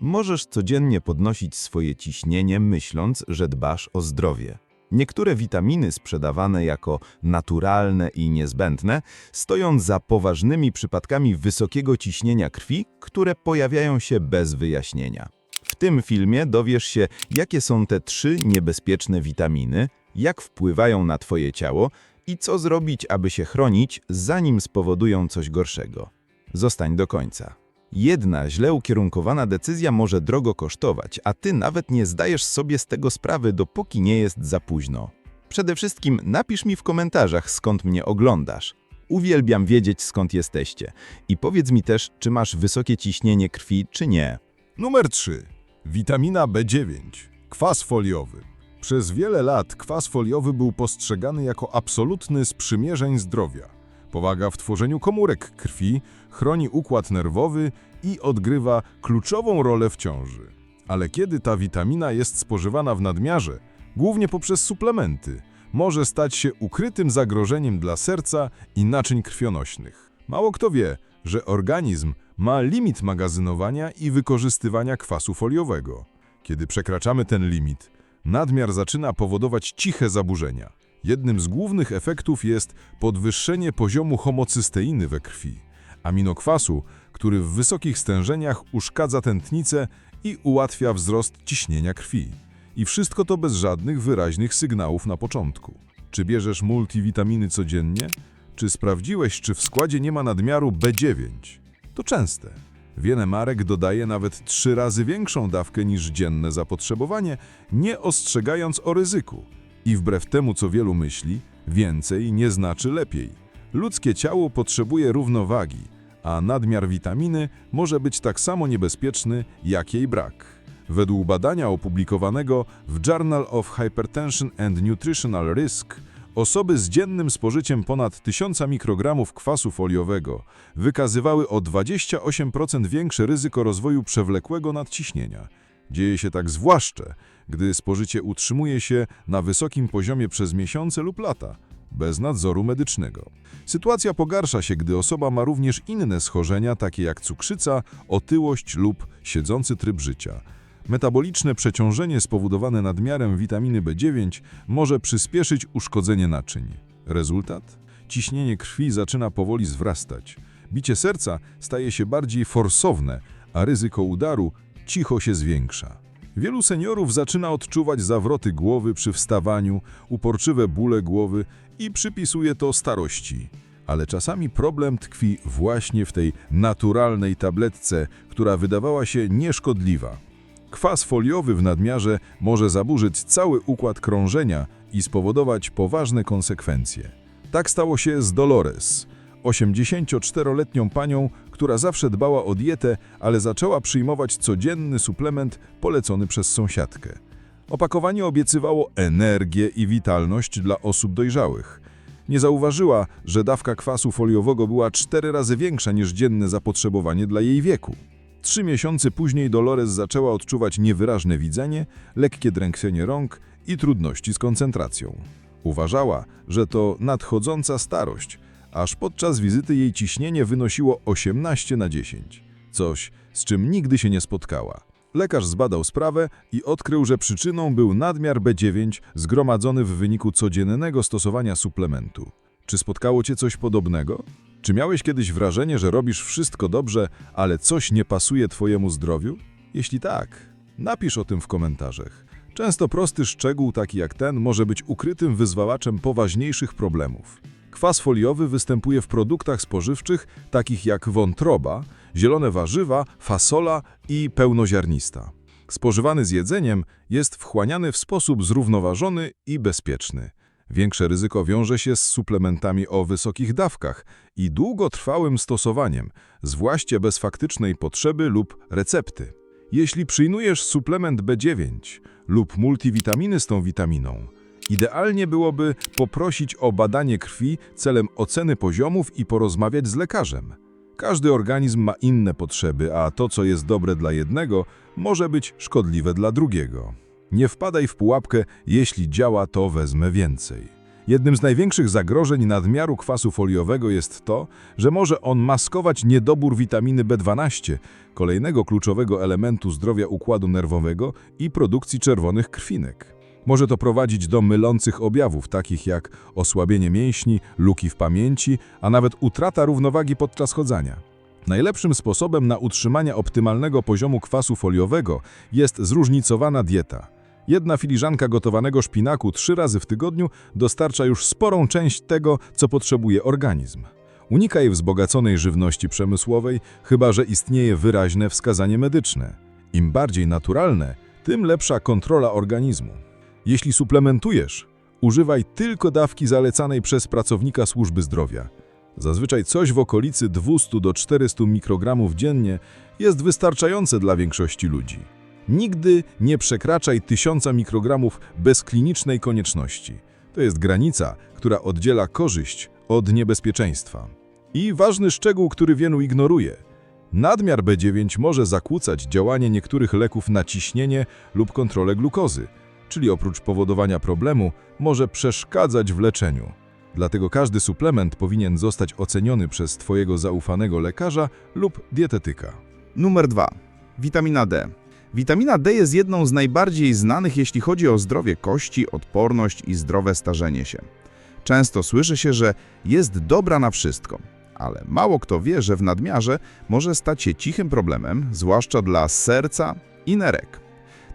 Możesz codziennie podnosić swoje ciśnienie, myśląc, że dbasz o zdrowie. Niektóre witaminy sprzedawane jako naturalne i niezbędne stoją za poważnymi przypadkami wysokiego ciśnienia krwi, które pojawiają się bez wyjaśnienia. W tym filmie dowiesz się, jakie są te trzy niebezpieczne witaminy, jak wpływają na Twoje ciało i co zrobić, aby się chronić, zanim spowodują coś gorszego. Zostań do końca. Jedna źle ukierunkowana decyzja może drogo kosztować, a ty nawet nie zdajesz sobie z tego sprawy, dopóki nie jest za późno. Przede wszystkim napisz mi w komentarzach, skąd mnie oglądasz. Uwielbiam wiedzieć, skąd jesteście. I powiedz mi też, czy masz wysokie ciśnienie krwi, czy nie. Numer 3. Witamina B9. Kwas foliowy. Przez wiele lat kwas foliowy był postrzegany jako absolutny sprzymierzeń zdrowia. Pomaga w tworzeniu komórek krwi, chroni układ nerwowy i odgrywa kluczową rolę w ciąży. Ale kiedy ta witamina jest spożywana w nadmiarze, głównie poprzez suplementy, może stać się ukrytym zagrożeniem dla serca i naczyń krwionośnych. Mało kto wie, że organizm ma limit magazynowania i wykorzystywania kwasu foliowego. Kiedy przekraczamy ten limit, nadmiar zaczyna powodować ciche zaburzenia. Jednym z głównych efektów jest podwyższenie poziomu homocysteiny we krwi, aminokwasu, który w wysokich stężeniach uszkadza tętnicę i ułatwia wzrost ciśnienia krwi. I wszystko to bez żadnych wyraźnych sygnałów na początku. Czy bierzesz multivitaminy codziennie? Czy sprawdziłeś, czy w składzie nie ma nadmiaru B9? To częste. Wiele marek dodaje nawet trzy razy większą dawkę niż dzienne zapotrzebowanie, nie ostrzegając o ryzyku. I wbrew temu, co wielu myśli, więcej nie znaczy lepiej. Ludzkie ciało potrzebuje równowagi, a nadmiar witaminy może być tak samo niebezpieczny, jak jej brak. Według badania opublikowanego w Journal of Hypertension and Nutritional Risk, osoby z dziennym spożyciem ponad 1000 mikrogramów kwasu foliowego wykazywały o 28% większe ryzyko rozwoju przewlekłego nadciśnienia. Dzieje się tak zwłaszcza, gdy spożycie utrzymuje się na wysokim poziomie przez miesiące lub lata, bez nadzoru medycznego. Sytuacja pogarsza się, gdy osoba ma również inne schorzenia, takie jak cukrzyca, otyłość lub siedzący tryb życia. Metaboliczne przeciążenie spowodowane nadmiarem witaminy B9 może przyspieszyć uszkodzenie naczyń. Rezultat? Ciśnienie krwi zaczyna powoli zwrastać. Bicie serca staje się bardziej forsowne, a ryzyko udaru cicho się zwiększa. Wielu seniorów zaczyna odczuwać zawroty głowy przy wstawaniu, uporczywe bóle głowy i przypisuje to starości. Ale czasami problem tkwi właśnie w tej naturalnej tabletce, która wydawała się nieszkodliwa. Kwas foliowy w nadmiarze może zaburzyć cały układ krążenia i spowodować poważne konsekwencje. Tak stało się z Dolores, 84-letnią panią, która zawsze dbała o dietę, ale zaczęła przyjmować codzienny suplement polecony przez sąsiadkę. Opakowanie obiecywało energię i witalność dla osób dojrzałych. Nie zauważyła, że dawka kwasu foliowego była cztery razy większa niż dzienne zapotrzebowanie dla jej wieku. Trzy miesiące później Dolores zaczęła odczuwać niewyraźne widzenie, lekkie drętwienie rąk i trudności z koncentracją. Uważała, że to nadchodząca starość, aż podczas wizyty jej ciśnienie wynosiło 18 na 10. Coś, z czym nigdy się nie spotkała. Lekarz zbadał sprawę i odkrył, że przyczyną był nadmiar B9 zgromadzony w wyniku codziennego stosowania suplementu. Czy spotkało cię coś podobnego? Czy miałeś kiedyś wrażenie, że robisz wszystko dobrze, ale coś nie pasuje twojemu zdrowiu? Jeśli tak, napisz o tym w komentarzach. Często prosty szczegół taki jak ten może być ukrytym wyzwałaczem poważniejszych problemów. Kwas foliowy występuje w produktach spożywczych takich jak wątroba, zielone warzywa, fasola i pełnoziarnista. Spożywany z jedzeniem jest wchłaniany w sposób zrównoważony i bezpieczny. Większe ryzyko wiąże się z suplementami o wysokich dawkach i długotrwałym stosowaniem, zwłaszcza bez faktycznej potrzeby lub recepty. Jeśli przyjmujesz suplement B9 lub multivitaminy z tą witaminą, idealnie byłoby poprosić o badanie krwi celem oceny poziomów i porozmawiać z lekarzem. Każdy organizm ma inne potrzeby, a to, co jest dobre dla jednego, może być szkodliwe dla drugiego. Nie wpadaj w pułapkę, jeśli działa, to wezmę więcej. Jednym z największych zagrożeń nadmiaru kwasu foliowego jest to, że może on maskować niedobór witaminy B12, kolejnego kluczowego elementu zdrowia układu nerwowego i produkcji czerwonych krwinek. Może to prowadzić do mylących objawów, takich jak osłabienie mięśni, luki w pamięci, a nawet utrata równowagi podczas chodzenia. Najlepszym sposobem na utrzymanie optymalnego poziomu kwasu foliowego jest zróżnicowana dieta. Jedna filiżanka gotowanego szpinaku trzy razy w tygodniu dostarcza już sporą część tego, co potrzebuje organizm. Unikaj wzbogaconej żywności przemysłowej, chyba że istnieje wyraźne wskazanie medyczne. Im bardziej naturalne, tym lepsza kontrola organizmu. Jeśli suplementujesz, używaj tylko dawki zalecanej przez pracownika służby zdrowia. Zazwyczaj coś w okolicy 200 do 400 mikrogramów dziennie jest wystarczające dla większości ludzi. Nigdy nie przekraczaj 1000 mikrogramów bez klinicznej konieczności. To jest granica, która oddziela korzyść od niebezpieczeństwa. I ważny szczegół, który wielu ignoruje. Nadmiar B9 może zakłócać działanie niektórych leków na ciśnienie lub kontrolę glukozy, czyli oprócz powodowania problemu może przeszkadzać w leczeniu. Dlatego każdy suplement powinien zostać oceniony przez Twojego zaufanego lekarza lub dietetyka. Numer 2. Witamina D. Witamina D jest jedną z najbardziej znanych, jeśli chodzi o zdrowie kości, odporność i zdrowe starzenie się. Często słyszy się, że jest dobra na wszystko, ale mało kto wie, że w nadmiarze może stać się cichym problemem, zwłaszcza dla serca i nerek.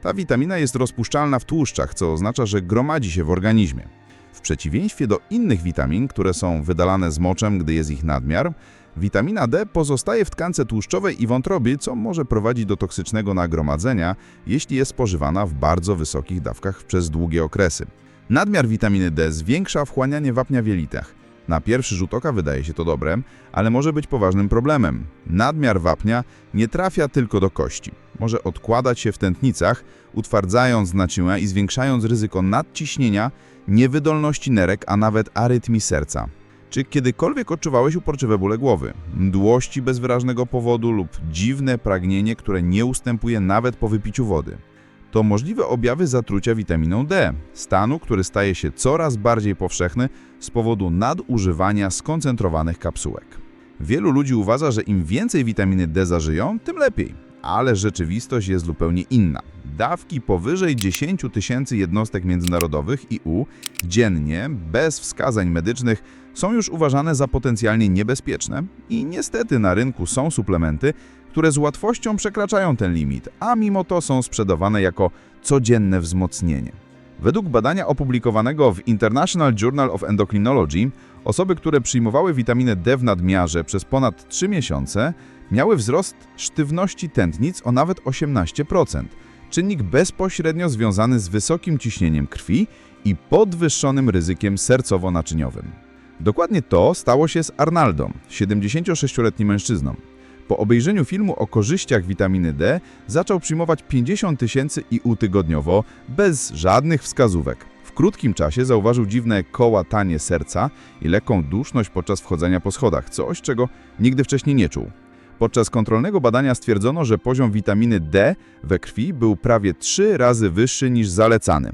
Ta witamina jest rozpuszczalna w tłuszczach, co oznacza, że gromadzi się w organizmie. W przeciwieństwie do innych witamin, które są wydalane z moczem, gdy jest ich nadmiar, witamina D pozostaje w tkance tłuszczowej i wątrobie, co może prowadzić do toksycznego nagromadzenia, jeśli jest spożywana w bardzo wysokich dawkach przez długie okresy. Nadmiar witaminy D zwiększa wchłanianie wapnia w jelitach. Na pierwszy rzut oka wydaje się to dobre, ale może być poważnym problemem. Nadmiar wapnia nie trafia tylko do kości. Może odkładać się w tętnicach, utwardzając naczynia i zwiększając ryzyko nadciśnienia, niewydolności nerek, a nawet arytmii serca. Czy kiedykolwiek odczuwałeś uporczywe bóle głowy, mdłości bez wyraźnego powodu lub dziwne pragnienie, które nie ustępuje nawet po wypiciu wody? To możliwe objawy zatrucia witaminą D, stanu, który staje się coraz bardziej powszechny z powodu nadużywania skoncentrowanych kapsułek. Wielu ludzi uważa, że im więcej witaminy D zażyją, tym lepiej, ale rzeczywistość jest zupełnie inna. Dawki powyżej 10 tysięcy jednostek międzynarodowych IU dziennie, bez wskazań medycznych, są już uważane za potencjalnie niebezpieczne i niestety na rynku są suplementy, które z łatwością przekraczają ten limit, a mimo to są sprzedawane jako codzienne wzmocnienie. Według badania opublikowanego w International Journal of Endocrinology, osoby, które przyjmowały witaminę D w nadmiarze przez ponad 3 miesiące, miały wzrost sztywności tętnic o nawet 18%, czynnik bezpośrednio związany z wysokim ciśnieniem krwi i podwyższonym ryzykiem sercowo-naczyniowym. Dokładnie to stało się z Arnaldo, 76-letnim mężczyzną. Po obejrzeniu filmu o korzyściach witaminy D zaczął przyjmować 50 tysięcy IU tygodniowo, bez żadnych wskazówek. W krótkim czasie zauważył dziwne kołatanie serca i lekką duszność podczas wchodzenia po schodach, coś czego nigdy wcześniej nie czuł. Podczas kontrolnego badania stwierdzono, że poziom witaminy D we krwi był prawie 3 razy wyższy niż zalecany.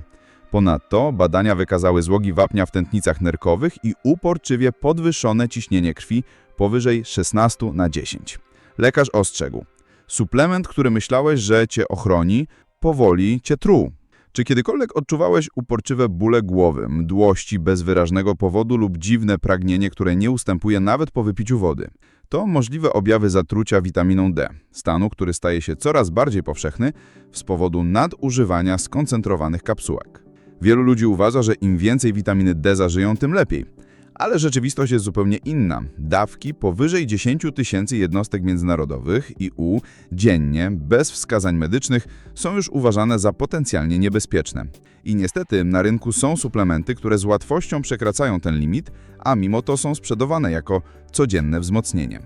Ponadto badania wykazały złogi wapnia w tętnicach nerkowych i uporczywie podwyższone ciśnienie krwi powyżej 16 na 10. Lekarz ostrzegł: Suplement, który myślałeś, że cię ochroni, powoli cię truł. Czy kiedykolwiek odczuwałeś uporczywe bóle głowy, mdłości bez wyraźnego powodu lub dziwne pragnienie, które nie ustępuje nawet po wypiciu wody? To możliwe objawy zatrucia witaminą D, stanu, który staje się coraz bardziej powszechny z powodu nadużywania skoncentrowanych kapsułek. Wielu ludzi uważa, że im więcej witaminy D zażyją, tym lepiej. Ale rzeczywistość jest zupełnie inna. Dawki powyżej 10 tysięcy jednostek międzynarodowych IU dziennie, bez wskazań medycznych, są już uważane za potencjalnie niebezpieczne. I niestety na rynku są suplementy, które z łatwością przekraczają ten limit, a mimo to są sprzedawane jako codzienne wzmocnienie.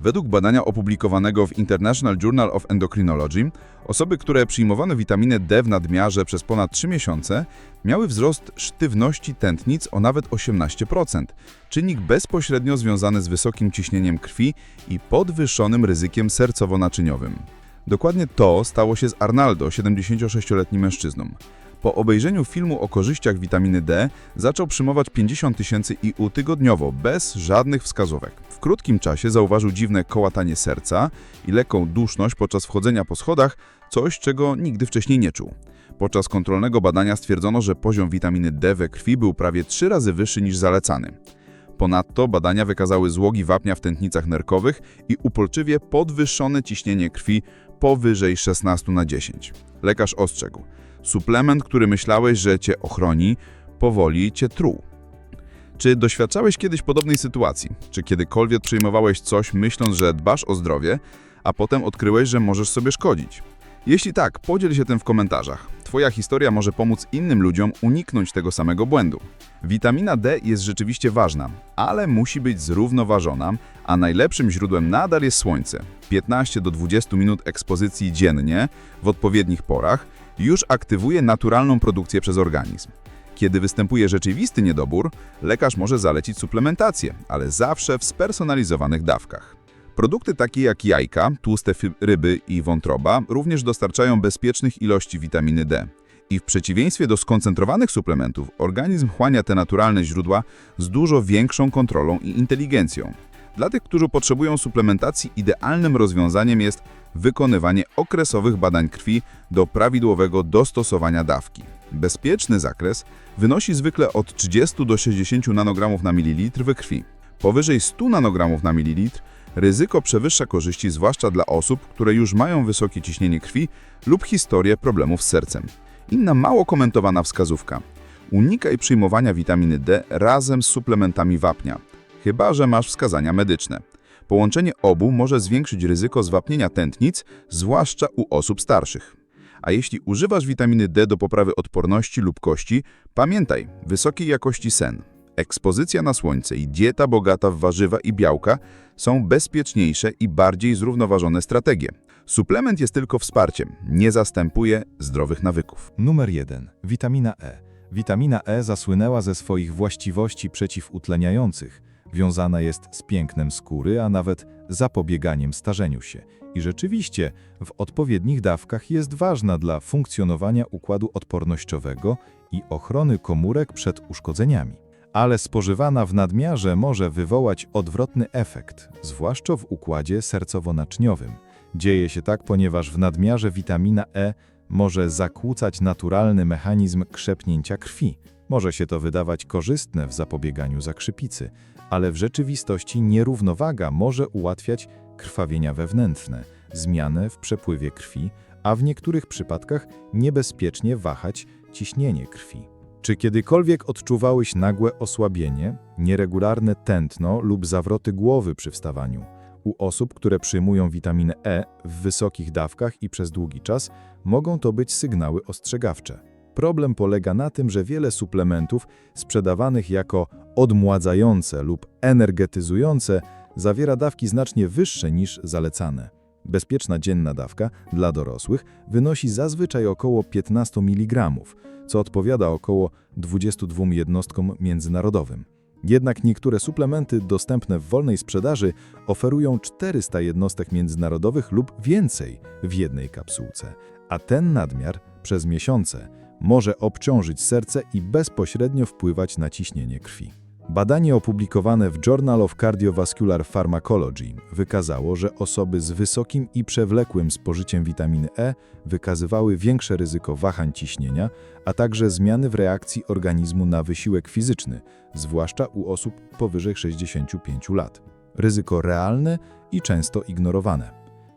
Według badania opublikowanego w International Journal of Endocrinology, osoby, które przyjmowano witaminę D w nadmiarze przez ponad 3 miesiące, miały wzrost sztywności tętnic o nawet 18%, czynnik bezpośrednio związany z wysokim ciśnieniem krwi i podwyższonym ryzykiem sercowo-naczyniowym. Dokładnie to stało się z Arnaldo, 76-letnim mężczyzną. Po obejrzeniu filmu o korzyściach witaminy D zaczął przyjmować 50 tysięcy IU tygodniowo, bez żadnych wskazówek. W krótkim czasie zauważył dziwne kołatanie serca i lekką duszność podczas wchodzenia po schodach, coś czego nigdy wcześniej nie czuł. Podczas kontrolnego badania stwierdzono, że poziom witaminy D we krwi był prawie 3 razy wyższy niż zalecany. Ponadto badania wykazały złogi wapnia w tętnicach nerkowych i upolczywie podwyższone ciśnienie krwi powyżej 16 na 10. Lekarz ostrzegł: Suplement, który myślałeś, że cię ochroni, powoli cię truł. Czy doświadczałeś kiedyś podobnej sytuacji? Czy kiedykolwiek przyjmowałeś coś myśląc, że dbasz o zdrowie, a potem odkryłeś, że możesz sobie szkodzić? Jeśli tak, podziel się tym w komentarzach. Twoja historia może pomóc innym ludziom uniknąć tego samego błędu. Witamina D jest rzeczywiście ważna, ale musi być zrównoważona, a najlepszym źródłem nadal jest słońce. 15 do 20 minut ekspozycji dziennie w odpowiednich porach już aktywuje naturalną produkcję przez organizm. Kiedy występuje rzeczywisty niedobór, lekarz może zalecić suplementację, ale zawsze w spersonalizowanych dawkach. Produkty takie jak jajka, tłuste ryby i wątroba również dostarczają bezpiecznych ilości witaminy D. I w przeciwieństwie do skoncentrowanych suplementów, organizm chłania te naturalne źródła z dużo większą kontrolą i inteligencją. Dla tych, którzy potrzebują suplementacji, idealnym rozwiązaniem jest wykonywanie okresowych badań krwi do prawidłowego dostosowania dawki. Bezpieczny zakres wynosi zwykle od 30 do 60 nanogramów na mililitr we krwi. Powyżej 100 nanogramów na mililitr ryzyko przewyższa korzyści, zwłaszcza dla osób, które już mają wysokie ciśnienie krwi lub historię problemów z sercem. Inna mało komentowana wskazówka. Unikaj przyjmowania witaminy D razem z suplementami wapnia, chyba że masz wskazania medyczne. Połączenie obu może zwiększyć ryzyko zwapnienia tętnic, zwłaszcza u osób starszych. A jeśli używasz witaminy D do poprawy odporności lub kości, pamiętaj, wysokiej jakości sen, ekspozycja na słońce i dieta bogata w warzywa i białka są bezpieczniejsze i bardziej zrównoważone strategie. Suplement jest tylko wsparciem, nie zastępuje zdrowych nawyków. Numer 1. Witamina E. Witamina E zasłynęła ze swoich właściwości przeciwutleniających. Wiązana jest z pięknem skóry, a nawet zapobieganiem starzeniu się. I rzeczywiście w odpowiednich dawkach jest ważna dla funkcjonowania układu odpornościowego i ochrony komórek przed uszkodzeniami. Ale spożywana w nadmiarze może wywołać odwrotny efekt, zwłaszcza w układzie sercowo-naczniowym. Dzieje się tak, ponieważ w nadmiarze witamina E może zakłócać naturalny mechanizm krzepnięcia krwi. Może się to wydawać korzystne w zapobieganiu zakrzypicy, ale w rzeczywistości nierównowaga może ułatwiać krwawienia wewnętrzne, zmianę w przepływie krwi, a w niektórych przypadkach niebezpiecznie wahać ciśnienie krwi. Czy kiedykolwiek odczuwałeś nagłe osłabienie, nieregularne tętno lub zawroty głowy przy wstawaniu? U osób, które przyjmują witaminę E w wysokich dawkach i przez długi czas, mogą to być sygnały ostrzegawcze. Problem polega na tym, że wiele suplementów sprzedawanych jako odmładzające lub energetyzujące zawiera dawki znacznie wyższe niż zalecane. Bezpieczna dzienna dawka dla dorosłych wynosi zazwyczaj około 15 mg, co odpowiada około 22 jednostkom międzynarodowym. Jednak niektóre suplementy dostępne w wolnej sprzedaży oferują 400 jednostek międzynarodowych lub więcej w jednej kapsułce, a ten nadmiar przez miesiące może obciążyć serce i bezpośrednio wpływać na ciśnienie krwi. Badanie opublikowane w Journal of Cardiovascular Pharmacology wykazało, że osoby z wysokim i przewlekłym spożyciem witaminy E wykazywały większe ryzyko wahań ciśnienia, a także zmiany w reakcji organizmu na wysiłek fizyczny, zwłaszcza u osób powyżej 65 lat. Ryzyko realne i często ignorowane.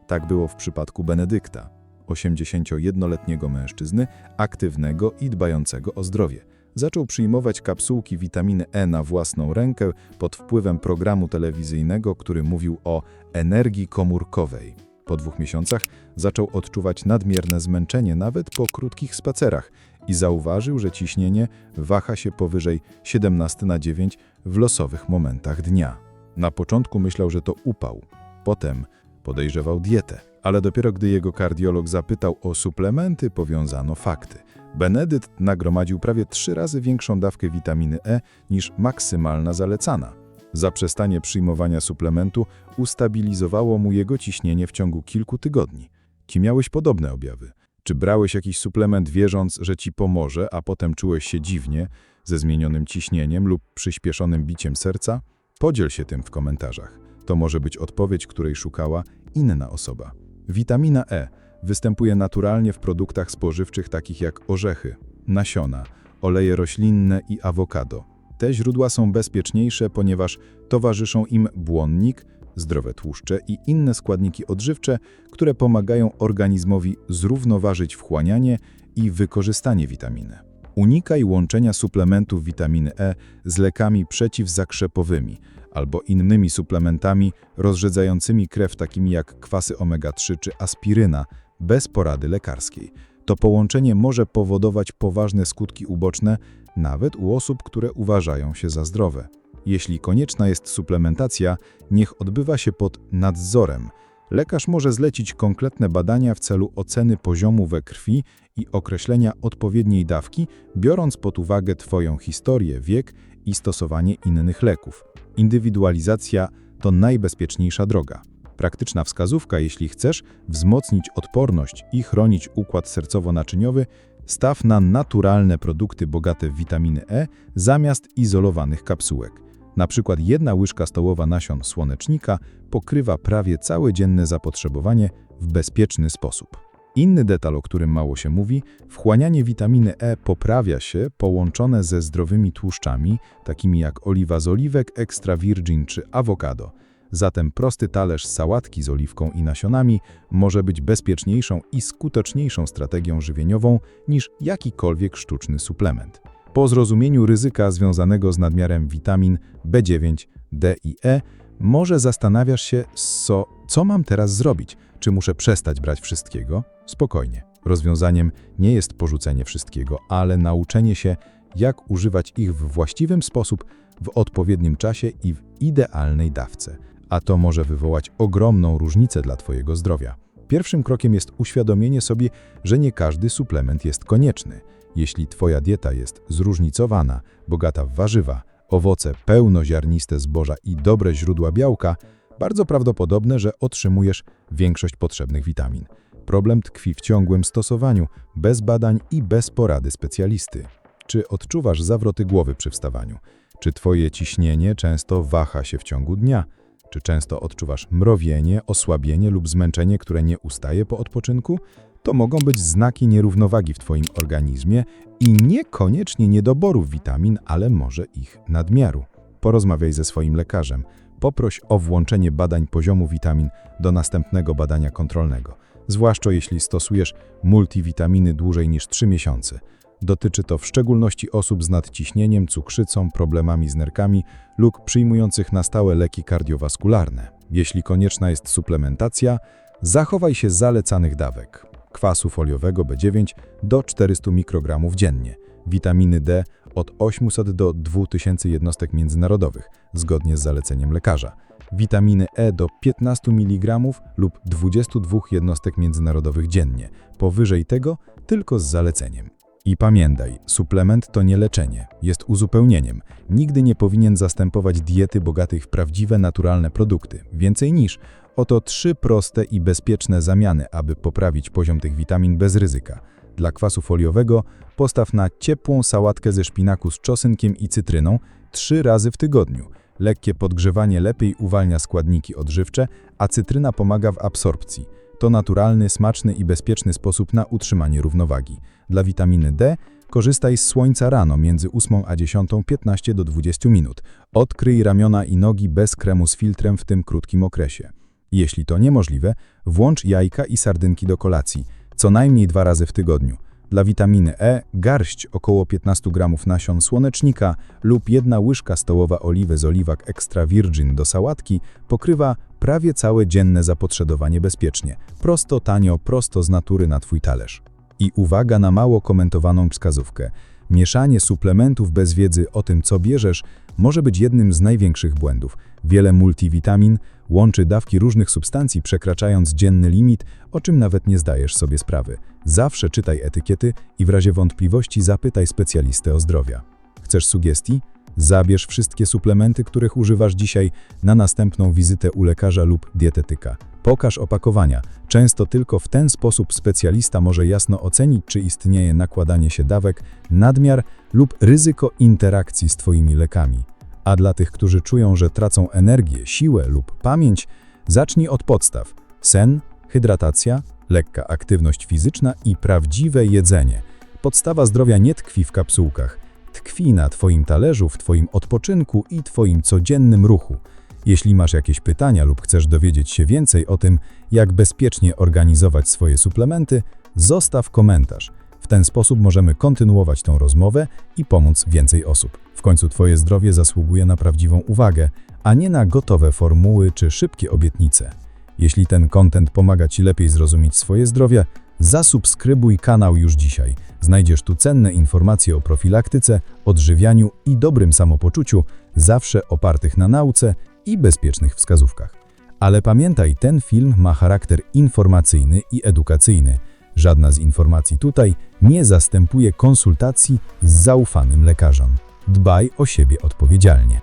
Tak było w przypadku Benedykta, 81-letniego mężczyzny, aktywnego i dbającego o zdrowie. Zaczął przyjmować kapsułki witaminy E na własną rękę pod wpływem programu telewizyjnego, który mówił o energii komórkowej. Po dwóch miesiącach zaczął odczuwać nadmierne zmęczenie nawet po krótkich spacerach i zauważył, że ciśnienie waha się powyżej 17 na 9 w losowych momentach dnia. Na początku myślał, że to upał, potem podejrzewał dietę, ale dopiero gdy jego kardiolog zapytał o suplementy, powiązano fakty. Benedykt nagromadził prawie trzy razy większą dawkę witaminy E niż maksymalna zalecana. Zaprzestanie przyjmowania suplementu ustabilizowało mu jego ciśnienie w ciągu kilku tygodni. Ki miałeś podobne objawy? Czy brałeś jakiś suplement wierząc, że ci pomoże, a potem czułeś się dziwnie, ze zmienionym ciśnieniem lub przyspieszonym biciem serca? Podziel się tym w komentarzach. To może być odpowiedź, której szukała inna osoba. Witamina E występuje naturalnie w produktach spożywczych takich jak orzechy, nasiona, oleje roślinne i awokado. Te źródła są bezpieczniejsze, ponieważ towarzyszą im błonnik, zdrowe tłuszcze i inne składniki odżywcze, które pomagają organizmowi zrównoważyć wchłanianie i wykorzystanie witaminy. Unikaj łączenia suplementów witaminy E z lekami przeciwzakrzepowymi albo innymi suplementami rozrzedzającymi krew takimi jak kwasy omega-3 czy aspiryna bez porady lekarskiej. To połączenie może powodować poważne skutki uboczne nawet u osób, które uważają się za zdrowe. Jeśli konieczna jest suplementacja, niech odbywa się pod nadzorem. Lekarz może zlecić konkretne badania w celu oceny poziomu we krwi i określenia odpowiedniej dawki, biorąc pod uwagę Twoją historię, wiek i stosowanie innych leków. Indywidualizacja to najbezpieczniejsza droga. Praktyczna wskazówka, jeśli chcesz wzmocnić odporność i chronić układ sercowo-naczyniowy, staw na naturalne produkty bogate w witaminy E zamiast izolowanych kapsułek. Na przykład jedna łyżka stołowa nasion słonecznika pokrywa prawie całe dzienne zapotrzebowanie w bezpieczny sposób. Inny detal, o którym mało się mówi, wchłanianie witaminy E poprawia się połączone ze zdrowymi tłuszczami, takimi jak oliwa z oliwek, extra virgin czy awokado. Zatem prosty talerz sałatki z oliwką i nasionami może być bezpieczniejszą i skuteczniejszą strategią żywieniową niż jakikolwiek sztuczny suplement. Po zrozumieniu ryzyka związanego z nadmiarem witamin B9, D i E, może zastanawiasz się, co, co mam teraz zrobić? Czy muszę przestać brać wszystkiego? Spokojnie. Rozwiązaniem nie jest porzucenie wszystkiego, ale nauczenie się, jak używać ich w właściwym sposób, w odpowiednim czasie i w idealnej dawce. A to może wywołać ogromną różnicę dla Twojego zdrowia. Pierwszym krokiem jest uświadomienie sobie, że nie każdy suplement jest konieczny. Jeśli Twoja dieta jest zróżnicowana, bogata w warzywa, owoce, pełnoziarniste zboża i dobre źródła białka, bardzo prawdopodobne, że otrzymujesz większość potrzebnych witamin. Problem tkwi w ciągłym stosowaniu, bez badań i bez porady specjalisty. Czy odczuwasz zawroty głowy przy wstawaniu? Czy Twoje ciśnienie często waha się w ciągu dnia? Czy często odczuwasz mrowienie, osłabienie lub zmęczenie, które nie ustaje po odpoczynku? To mogą być znaki nierównowagi w Twoim organizmie i niekoniecznie niedoborów witamin, ale może ich nadmiaru. Porozmawiaj ze swoim lekarzem. Poproś o włączenie badań poziomu witamin do następnego badania kontrolnego, zwłaszcza jeśli stosujesz multivitaminy dłużej niż 3 miesiące. Dotyczy to w szczególności osób z nadciśnieniem, cukrzycą, problemami z nerkami lub przyjmujących na stałe leki kardiowaskularne. Jeśli konieczna jest suplementacja, zachowaj się zalecanych dawek. Kwasu foliowego B9 do 400 mikrogramów dziennie, witaminy D od 800 do 2000 jednostek międzynarodowych, zgodnie z zaleceniem lekarza, witaminy E do 15 mg lub 22 jednostek międzynarodowych dziennie, powyżej tego tylko z zaleceniem. I pamiętaj, suplement to nie leczenie, jest uzupełnieniem. Nigdy nie powinien zastępować diety bogatych w prawdziwe, naturalne produkty. Więcej niż. Oto trzy proste i bezpieczne zamiany, aby poprawić poziom tych witamin bez ryzyka. Dla kwasu foliowego postaw na ciepłą sałatkę ze szpinaku z czosnkiem i cytryną trzy razy w tygodniu. Lekkie podgrzewanie lepiej uwalnia składniki odżywcze, a cytryna pomaga w absorpcji. To naturalny, smaczny i bezpieczny sposób na utrzymanie równowagi. Dla witaminy D korzystaj z słońca rano między 8 a 10, 15 do 20 minut. Odkryj ramiona i nogi bez kremu z filtrem w tym krótkim okresie. Jeśli to niemożliwe, włącz jajka i sardynki do kolacji, co najmniej dwa razy w tygodniu. Dla witaminy E garść około 15 g nasion słonecznika lub jedna łyżka stołowa oliwy z oliwek extra virgin do sałatki pokrywa prawie całe dzienne zapotrzebowanie bezpiecznie. Prosto, tanio, prosto z natury na Twój talerz. I uwaga na mało komentowaną wskazówkę. Mieszanie suplementów bez wiedzy o tym, co bierzesz, może być jednym z największych błędów. Wiele multivitamin łączy dawki różnych substancji, przekraczając dzienny limit, o czym nawet nie zdajesz sobie sprawy. Zawsze czytaj etykiety i w razie wątpliwości zapytaj specjalistę o zdrowia. Chcesz sugestii? Zabierz wszystkie suplementy, których używasz dzisiaj na następną wizytę u lekarza lub dietetyka. Pokaż opakowania. Często tylko w ten sposób specjalista może jasno ocenić, czy istnieje nakładanie się dawek, nadmiar lub ryzyko interakcji z Twoimi lekami. A dla tych, którzy czują, że tracą energię, siłę lub pamięć, zacznij od podstaw. Sen, hydratacja, lekka aktywność fizyczna i prawdziwe jedzenie. Podstawa zdrowia nie tkwi w kapsułkach. Tkwi na Twoim talerzu, w Twoim odpoczynku i Twoim codziennym ruchu. Jeśli masz jakieś pytania lub chcesz dowiedzieć się więcej o tym, jak bezpiecznie organizować swoje suplementy, zostaw komentarz. W ten sposób możemy kontynuować tą rozmowę i pomóc więcej osób. W końcu Twoje zdrowie zasługuje na prawdziwą uwagę, a nie na gotowe formuły czy szybkie obietnice. Jeśli ten content pomaga Ci lepiej zrozumieć swoje zdrowie, zasubskrybuj kanał już dzisiaj. Znajdziesz tu cenne informacje o profilaktyce, odżywianiu i dobrym samopoczuciu, zawsze opartych na nauce i bezpiecznych wskazówkach. Ale pamiętaj, ten film ma charakter informacyjny i edukacyjny. Żadna z informacji tutaj nie zastępuje konsultacji z zaufanym lekarzem. Dbaj o siebie odpowiedzialnie.